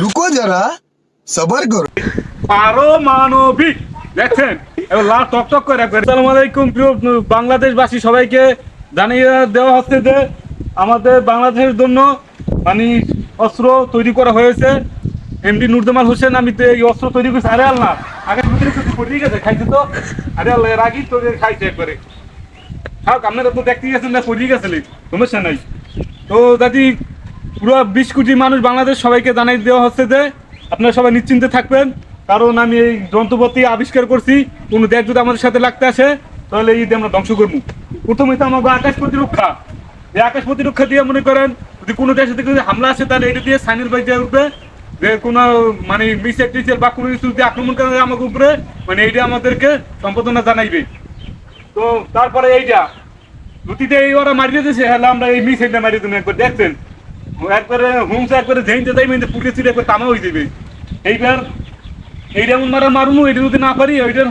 রুকো যারা সবার করো মানবিক দেখছেন এবার লাল টক টক করে আসসালামু আলাইকুম, প্রিয় বাংলাদেশবাসী, সবাইকে জানিয়ে দেওয়া হচ্ছে যে আমাদের বাংলাদেশের জন্য মানে অস্ত্র তৈরি করা হয়েছে। এমডি নুরজামাল হোসেন আমি তো এই অস্ত্র তৈরি করছি। আরে আল্লাহ, আগে ভিতরে কিছু গেছে, খাইছে তো। আরে আল্লাহ, এর আগেই তৈরি খাইছে একবারে। খাও আপনারা তো দেখতে গেছেন না পড়িয়ে গেছিলেন সমস্যা নাই। তো দাদি পুরো বিশ কোটি মানুষ বাংলাদেশ সবাইকে জানাই দেওয়া হচ্ছে যে আপনারা সবাই নিশ্চিন্তে থাকবেন। কারণ আমি এই যন্ত্রপাতি আবিষ্কার করছি, কোনো দেশ যদি আমাদের সাথে লাগতে আসে, তাহলে এই আমরা ধ্বংস করব। প্রথমে তো আমাকে আকাশ প্রতিরক্ষা। এই আকাশ প্রতিরক্ষা দিয়ে মনে করেন, যদি কোনো দেশে থেকে যদি হামলা আসে, তাহলে এটা দিয়ে সাইনের বাইজে উঠবে, যে কোনো মানে মিসেল টিসেল বা কোনো কিছু যদি আক্রমণ করে আমাকে উপরে মানে এইটা আমাদেরকে সম্পাদনা জানাইবে। তো তারপরে এইটা। দুটিতে এই ওরা মারিয়ে দিয়েছে হ্যাঁ আমরা এই মিস এটা মারিয়ে তুমি একবার, দেখছেন? একবারে হোমসে একবারে ঝেঁতে যাই পুড়ে ছিঁড়ে একবার তামা হয়ে যাবে। এইবার এইটা এমন মারা মারুমু এটা যদি না পারি ওইটার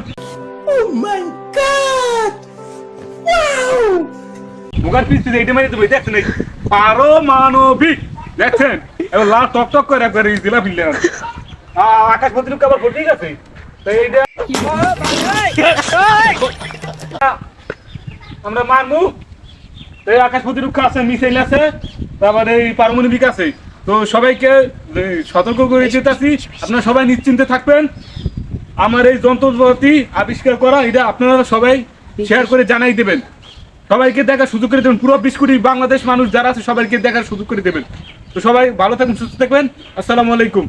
মুগার পিস এইটা মারিয়ে দেবো দেখছেন এই পারমাণবিক। দেখছেন? এবার লাল টক টক করে একবার এই জেলা ফিরলে আকাশ প্রতিরক্ষা আবার ঠিক আছে তো এইটা আমরা মারমু। এই আকাশ প্রতিরক্ষা আছে মিসাইল আছে। তারপরে এই পারমাণবিক আছে। তো সবাইকে সতর্ক করে চেতাছি আপনারা সবাই নিশ্চিন্তে থাকবেন। আমার এই যন্ত্রপাতি আবিষ্কার করা, এটা আপনারা সবাই শেয়ার করে জানাই দেবেন। সবাইকে দেখার সুযোগ করে দেবেন। পুরো বিশ কোটি বাংলাদেশ মানুষ যারা আছে সবাইকে দেখার সুযোগ করে দেবেন। তো সবাই ভালো থাকবেন, সুস্থ থাকবেন। আসসালামু আলাইকুম।